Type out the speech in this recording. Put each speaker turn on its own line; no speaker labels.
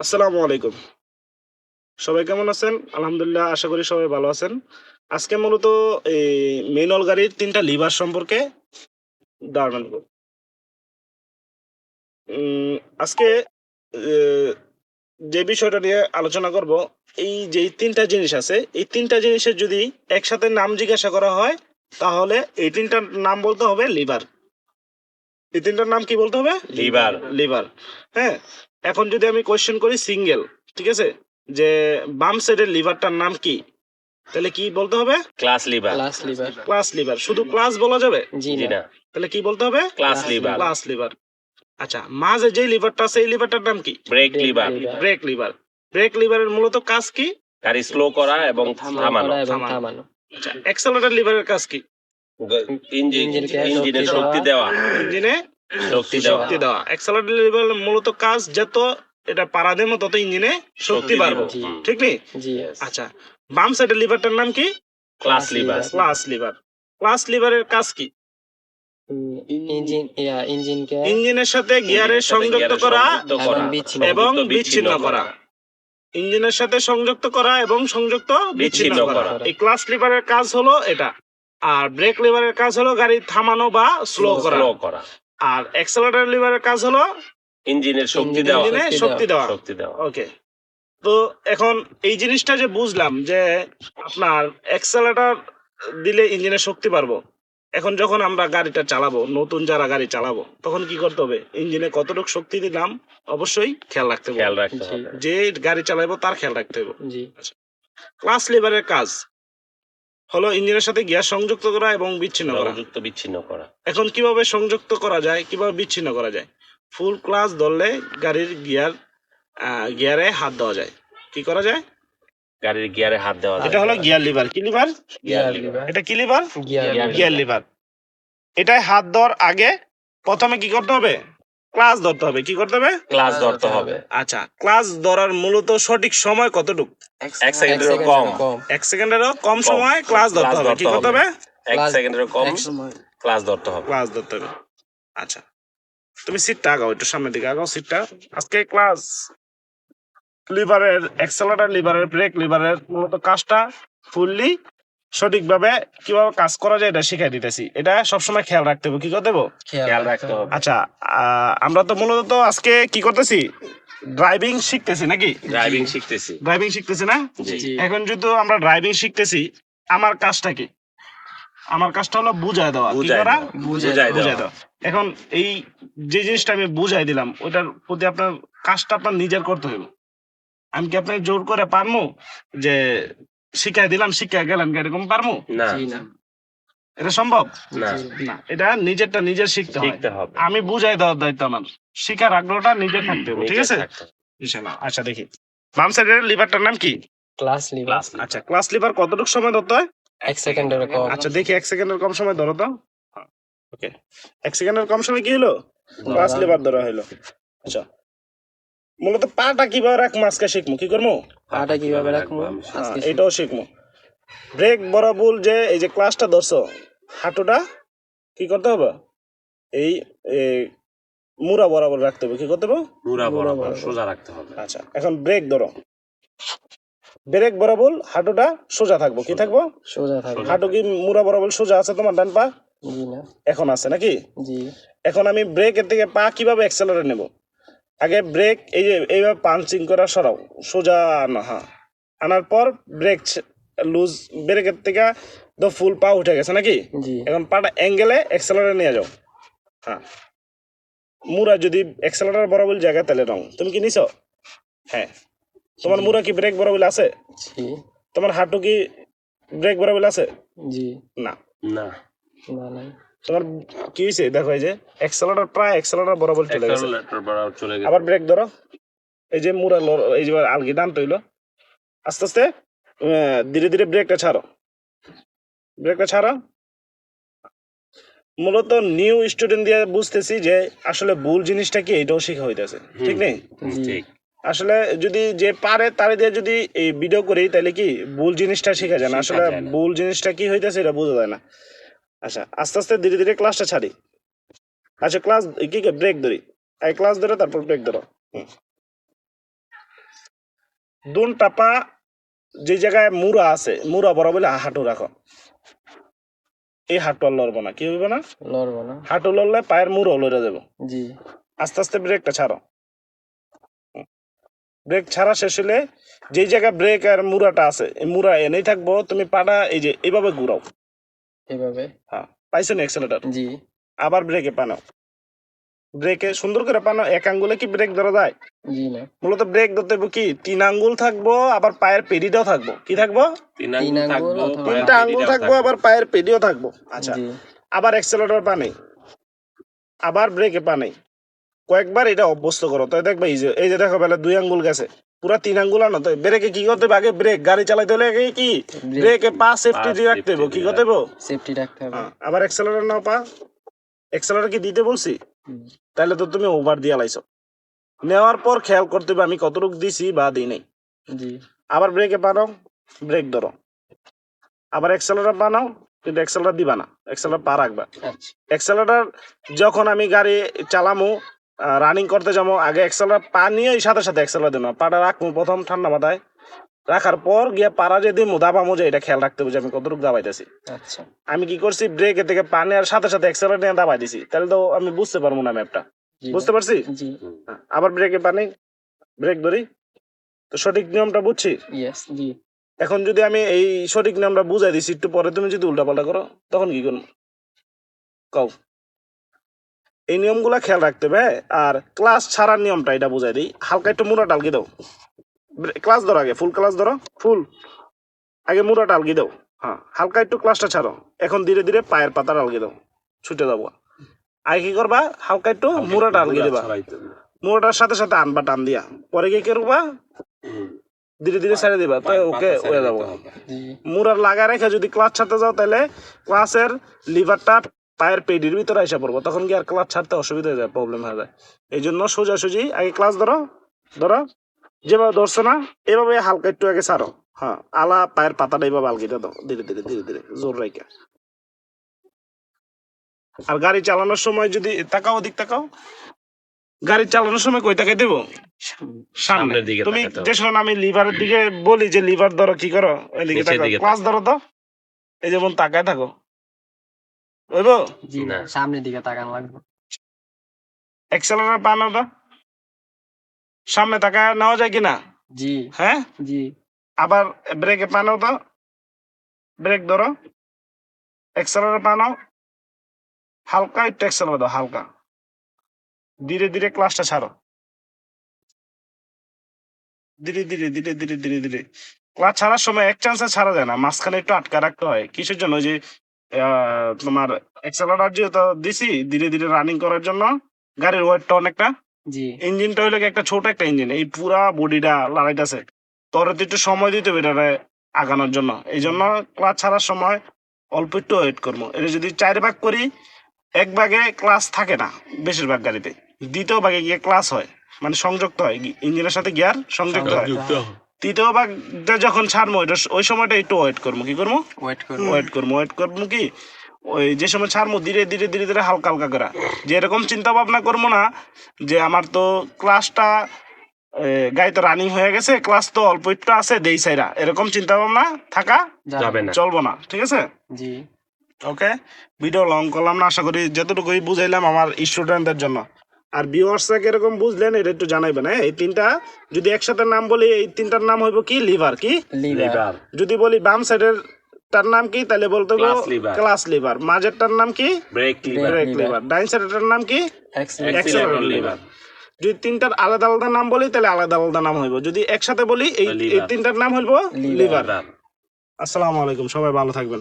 আসসালামু আলাইকুম। সবাই কেমন আছেন? আলহামদুলিল্লাহ আশা করি সবাই ভালো আছেন। আজকে মূলত এই মেনল গাড়ির তিনটা লিভার সম্পর্কে ধারণা নেব। আজকে যে বিষয়টা নিয়ে আলোচনা করব এই যে তিনটা জিনিস আছে এই তিনটা জিনিসের যদি একসাথে নাম জিজ্ঞাসা করা হয় তাহলে এই তিনটার নাম বলতে হবে লিভার এই তিনটার নাম কি বলতে হবে?
লিভার
লিভার হ্যাঁ এখন যদি আমি কোয়েশ্চেন করি সিঙ্গেল ঠিক আছে? যে বাম সাইডের লিভারটার নাম কি? তাহলে কি বলতে হবে?
Clutch lever
clutch lever
clutch lever শুধু ক্লাস বলা যাবে?
জি না।
তাহলে কি বলতে হবে?
ক্লাস লিভার
ক্লাস লিভার আচ্ছা মাঝে যে লিভারটা আছে এই লিভারটার নাম কি?
Brake lever
brake lever brake লিভারের মূলত কাজ কি?
গাড়ি স্লো করা এবং থামানো
থামানো। আচ্ছা অ্যাক্সেলারেটর লিভারের কাজ কি?
ইঞ্জিন
ইঞ্জিনকে
ইঞ্জিনের
শক্তি
দেওয়া।
ইঞ্জিনে
শক্তি দেওয়া।
অ্যাক্সেলারেটর লিভারের মূলত কাজ যত এটা পাড়া দেবো তত ইঞ্জিনে শক্তি। বাড়বো। ঠিক নেই আচ্ছা। বাম সাইডের লিভারটার নাম কি?
Clutch lever
clutch lever clutch লিভারের কাজ কি? ইঞ্জিনের সাথে গিয়ারের সংযুক্ত করা
এবং বিচ্ছিন্ন।
করা। ইঞ্জিনের সাথে সংযুক্ত করা এবং সংযুক্ত বিচ্ছিন্ন করা। এই ক্লাস লিভারের কাজ হলো এটা। আর ব্রেক লিভারের কাজ হলো গাড়ি থামানো বা স্লো করা। আর অ্যাক্সেলারেটর লিভারের কাজ হলো
ইঞ্জিনের শক্তি দেওয়া
ইঞ্জিনে
শক্তি
দেওয়া
শক্তি দেওয়া।
ওকে তো এখন এই জিনিসটা যে বুঝলাম যে আপনার অ্যাক্সেলেটার দিলে ইঞ্জিনের শক্তি বাড়বো। এখন যখন আমরা গাড়িটা চালাবো নতুন যারা গাড়ি চালাবো তখন কি করতে হবে? ইঞ্জিনে কতটুকু শক্তি দিলাম অবশ্যই খেয়াল রাখতে হবে।
খেয়াল রাখতে হবে।
যে গাড়ি চালাবো তার খেয়াল রাখতে হবে। ক্লাস লিভারের কাজ। হলো ইঞ্জিনের সাথে গিয়ার সংযুক্ত করা এবং বিচ্ছিন্ন করা।
সংযুক্ত বিচ্ছিন্ন করা।
এখন কীভাবে সংযুক্ত করা যায় কীভাবে বিচ্ছিন্ন করা যায়? ফুল ক্লাস ধরলে গাড়ির গিয়ার গিয়ারে হাত দেওয়া যায়। কি করা যায়?
গাড়ির গিয়ারে হাত দেওয়া
এটা হলো গিয়ার লিভার। কি লিভার?
Gear
lever.
লিভার
এটা কি lever?
Gear
gear
gear lever. এটাই হাত দেওয়ার আগে প্রথমে কি করতে হবে? ক্লাস ধরতে হবে কি করতে হবে?
ক্লাস ধরতে হবে।
আচ্ছা ক্লাস ধরার মূলত সঠিক সময় কতটুকু?
এক
এক
সেকেন্ডেরও কম।
এক সেকেন্ডেরও কম সময় ক্লাস ধরতে হবে কি করতে হবে।
এক সেকেন্ডেরও কম
সময়।
ক্লাস ধরতে হবে।
ক্লাস ধরতে হবে। আচ্ছা তুমি সিটটা আগাও একটু সামনের দিকে আগাও সিটটা। আজকে ক্লাস লিভারের অ্যাক্সেলারেটর লিভারের ব্রেক লিভারের মূলত কাজটা ফুললি সঠিকভাবে কীভাবে কাজ করা যায় এটা শিখাই দিতেছি। এটা সবসময় খেয়াল রাখতে হবে। কি করতে হবে
খেয়াল রাখতে হবে।
আচ্ছা আমরা তো মূলত তো আজকে কি করতেছি? ড্রাইভিং শিখতেছি নাকি?
ড্রাইভিং শিখতেছি।
ড্রাইভিং শিখতেছি না? এখন যেহেতু আমরা ড্রাইভিং শিখতেছি আমার কাজটা কি? আমার কাজটা হলো বুঝায় দেওয়া। করা?
দেওয়া।
এখন এই যে জিনিসটা আমি বুঝাই দিলাম ওটার প্রতি আপনার কাজটা আপনার নিজের করতে হবে। আমি কি আপনাকে জোর করে পারব যে শিখাই দিলাম শিখাই গেলাম এরকম পারমু?
না।
এটা সম্ভব?
না।
এটা নিজেরটা নিজের শিখতে
শিখতে হবে।
আমি বুঝাই দেওয়ার দায়িত্ব আমার। শিখার আগ্রহটা নিজে থাকতে হবে ঠিক আছে? আচ্ছা দেখি। বাম সাইডের লিভারটার নাম কি?
ক্লাস লিভার
আচ্ছা ক্লাস লিভার কতটুকু সময় ধরতে হয়?
এক সেকেন্ডেরও কম।
আচ্ছা দেখি এক সেকেন্ডের কম সময় ধরো তো। ওকে। এক সেকেন্ডের কম সময় কি হলো? ক্লাস লিভার ধরা হলো। আচ্ছা মূলত পাটা কীভাবে রাখব আজকে শিখব? কি করব?
পাটা কীভাবে রাখব আজকে
এটাও শিখব। ব্রেক বরাবর যে এই যে ক্লাসটা ধরছো হাঁটুটা কি করতে হবে? এই মুড়া বরাবর রাখতে হবে কি করতে হবে?
মুড়া
মুড়া
বরাবর। সোজা রাখতে হবে।
আচ্ছা এখন ব্রেক ধরো। ব্রেক বরাবর হাঁটুটা সোজা থাকব কি থাকব?
সোজা থাকবে।
হাঁটু কি মুড়া বরাবর সোজা আছে তোমার ডান পা?
জি না।
এখন আছে নাকি?
জি।
এখন আমি ব্রেকের থেকে পা কীভাবে অ্যাক্সেলারেট নেব? আগে ব্রেক এই যে এইভাবে পাঞ্চিং করা সরাও সোজা আনো হ্যাঁ। আনার পর ব্রেক লুজ ব্রেকের থেকে তো ফুল পা উঠে গেছে নাকি?
জি।
এখন পাটা অ্যাঙ্গেলে অ্যাক্সেলারেট নিয়ে যাও। হ্যাঁ। মুড়া যদি অ্যাক্সেলারেট বরাবর জায়গা তাহলে রং তুমি কি নিছো? হ্যাঁ। তোমার মুরা কি ব্রেক বরাবর আছে? তোমার হাঁটু কি ব্রেক বরাবর আছে?
জি।
না।
না।
না
তোমার কি হয়েছে দেখো এই যে অ্যাক্সেলারেট প্রায় অ্যাক্সেলারেট বরাবর চলে গেছে।
চলে গেছে।
আবার ব্রেক ধরো। এই যে মুরা লর- এই যে আলগি তৈল আস্তে আস্তে ধীরে ধীরে ব্রেকটা ছাড়ো। ব্রেকটা ছাড়ো। মূলত নিউ স্টুডেন্ট দিয়ে বুঝতেছি যে আসলে ভুল জিনিসটা কি এটাও শেখা হইতেছে। ঠিক নেই? আসলে যদি যে পারে তারে দিয়ে যদি এই ভিডিও করি তাহলে কি ভুল জিনিসটা শেখা যায় না? আসলে ভুল জিনিসটা কি হইতেছে এটা বোঝা যায় না। আচ্ছা আস্তে আস্তে ধীরে ধীরে ক্লাসটা ছাড়ি। আচ্ছা ক্লাস কি ব্রেক ধরি। এই ক্লাস ধরে তারপর ব্রেক ধরো। দুন টাপা যে জায়গায় মুড়া আছে মুড়া বড় বলে হাঁটু রাখো। এই হাঁটু আর লড়বো না কি হইব না?
লড়বো না।
হাঁটু লড়লে পায়ের মুড়ো লড়ে যাব।
জি।
আস্তে আস্তে ব্রেকটা ছাড়ো। ব্রেক ছাড়া শেষ হলে যেই জায়গায় ব্রেক আর মুড়াটা আছে এই মুড়া এনেই থাকব তুমি পাটা এই যে এইভাবে ঘুরাও।
এভাবে।
হ্যাঁ পাইছো না এক্সেলেটার
জি।
আবার ব্রেকে পানো। ব্রেকে সুন্দর করে পানো এক আঙ্গুলে কি ব্রেক ধরা যায়?
জি না।
মূলত ব্রেক ধরতে হবে কি? তিন আঙ্গুল থাকব আবার পায়ের পেডিটাও থাকব। কি থাকব?
তিন আঙ্গুল থাকব
তিনটা আঙ্গুল থাকব আবার পায়ের পেডিও থাকব। আচ্ছা আবার এক্সেলেটর পানে। আবার ব্রেকে পানে। কয়েকবার এটা অভ্যস্ত করো। তাই দেখবে এই যে এই যে দেখো বেলা দুই আঙ্গুল গেছে। পুরা তিন আঙ্গুল আনো তো ব্রেকে কি করতে হবে? আগে ব্রেক গাড়ি চালাইতে হলে আগে কি? ব্রেকে পা সেফটি দিয়ে রাখতে হবে। কি করতে হবে?
সেফটি রাখতে হবে।
হ্যাঁ, আবার এক্সেলেটর নাও পা। এক্সেলেটর কি দিতে বলছি? তাহলে তো তুমি ওভার দিয়ে লাইছো। নেওয়ার পর খেয়াল করতে হবে আমি কতটুকু দিছি বা দিই নাই আবার ব্রেকে পানাও ব্রেক ধরো। আবার এক্সেলেটর বানাও কিন্তু এক্সেলেটর দিবা না। এক্সেলেটর পা রাখবা।
আচ্ছা।
এক্সেলেটর যখন আমি গাড়ি চালামু রানিং করতে যাব। আগে এক্সেলেটর পা নিয়ে সাথে সাথে এক্সেলেটর দেবো পাটা রাখব প্রথম ঠান্ডা মাথায়। রাখার পর গিয়ে পাড়া যে দিমু দাবামো যে এটা খেয়াল রাখতে হবে যে আমি কতটুকু দাবাইতেছি
আচ্ছা।
আমি কি করছি ব্রেকে থেকে পা নেওয়ার সাথে সাথে এক্সেলেটর নিয়ে দাবাই দিছি তাহলে তো আমি বুঝতে পারব না ম্যাপটা বুঝতে পারছি? আবার ব্রেকে পানি ব্রেক ধরি। তো সঠিক নিয়মটা বুঝছি? এখন যদি আমি এই সঠিক নিয়মটা বুঝাই দিছি একটু পরে তুমি যদি উল্টাপাল্টা করো তখন কি করব? কও। এই নিয়মগুলা খেয়াল রাখতে হবে হ্যাঁ? আর ক্লাস ছাড়ার নিয়মটা এটা বুঝাই দিই। হালকা একটু মুড়া টালকি দাও। ক্লাস ধরো আগে ফুল ক্লাস ধরো? ফুল আগে মুড়া টালকি দাও। হ্যাঁ হালকা একটু ক্লাসটা ছাড়ো। এখন ধীরে ধীরে পায়ের পাতা টালকি দাও। ছুটে যাব। আগে কি করবা? হালকা একটু মুড়া টালকি দেবা। মুড়াটার সাথে সাথে আনবা টান দিয়া। পরে কি করবা। ধীরে ধীরে ছেড়ে দিবা। তো ওকে হয়ে যাব। মুরার লাগা রেখে যদি ক্লাচ ছাড়তে যাও তাহলে ক্লাসের লিভারটা পায়ের পেডির ভিতরে এসে পড়ব তখন কি আর ক্লাচ ছাড়তে অসুবিধা হয়ে যায় প্রবলেম হয়ে যায়। এই জন্য সোজাসুজি আগে ক্লাস ধরো ধরো যেভাবে ধরছো না এভাবে হালকা একটু আগে ছাড়ো। হ্যাঁ আলা পায়ের পাতাটা এইভাবে আলগিতে দাও ধীরে ধীরে ধীরে ধীরে জোর রাইকা আর গাড়ি চালানোর সময় যদি তাকাও ওদিক তাকাও। গাড়ি চালানোর সময় কই তাকাই দেবো?
সামনের দিকে
তুমি যে সময় আমি লিভারের দিকে বলি যে লিভার ধরো কি করো তাকাও।
দিকে
ক্লাস ধরো তো। এই যেমন তাকায় থাকো। বুঝব
জি
না।
সামনের দিকে তাকানো লাগবে।
পানো তো সামনে তাকায় নেওয়া যায় কিনা?
জি।
হ্যাঁ?
জি।
আবার ব্রেকে পানো তো ব্রেক ধরো। এক্সেলারের পানো হালকা একটু এক্সেলার দাও হালকা। ধীরে ধীরে ক্লাসটা ছাড়ো। ধীরে ধীরে ধীরে ধীরে ধীরে ধীরে। ক্লাস ছাড়ার সময় এক চান্সে ছাড়া যায় না। মাঝখানে একটু আটকা রাখতে হয়। কিসের জন্য? যে তোমার এক্সেলার যেহেতু দিছি ধীরে ধীরে রানিং করার জন্য গাড়ির ওয়েটটা অনেকটা
জি।
ইঞ্জিনটা হইলে একটা ছোট একটা ইঞ্জিন এই পুরা বডিটা লড়াইতেছে তোর তো একটু সময় দিতে হবে এটারে আগানোর জন্য। এই জন্য ক্লাস ছাড়ার সময় অল্প একটু ওয়েট করব। এটা যদি চার ভাগ করি এক ভাগে ক্লাস থাকে না বেশিরভাগ গাড়িতে। দ্বিতীয় ভাগে গিয়ে ক্লাস হয় মানে সংযুক্ত হয় ইঞ্জিনের সাথে গিয়ার সংযুক্ত হয়। তৃতীয় ভাগটা যখন ছাড়বো এটা ওই সময়টা একটু ওয়েট করব। কি করব?
ওয়েট করব।
ওয়েট করব ওয়েট করব কি? ওই যে সময় ছাড়বো ধীরে ধীরে ধীরে ধীরে হালকা হালকা করে। যে এরকম চিন্তা ভাবনা করব না যে আমার তো ক্লাসটা গাড়ি তো রানিং হয়ে গেছে ক্লাস তো অল্প একটু আছে দেই সাইরা। এরকম চিন্তা ভাবনা থাকা
যাবে না।
চলবো না ঠিক আছে?
জি।
ওকে ভিডিও লং করলাম না আশা করি যতটুকুই বুঝাইলাম আমার স্টুডেন্টদের জন্য। আর ভিউয়ার্সরা কীরকম বুঝলেন এটা একটু জানাইবেন হ্যাঁ? এই তিনটা যদি একসাথে নাম বলি এই তিনটার নাম হইব কি? লিভার কি?
লিভার
যদি বলি বাম সাইডের তার নাম কি তাহলে বলতে হবে ক্লাস লিভার মাঝেরটার নাম কি?
ব্রেক লিভার
ব্রেক লিভার ডাইন সাইডেরটার নাম কি? Accelerator
লিভার
যদি তিনটার আলাদা আলাদা নাম বলি তাহলে আলাদা আলাদা নাম হইব। যদি একসাথে বলি এই এই তিনটার নাম হইব লিভার
লিভার
আসসালামু আলাইকুম সবাই ভালো থাকবেন।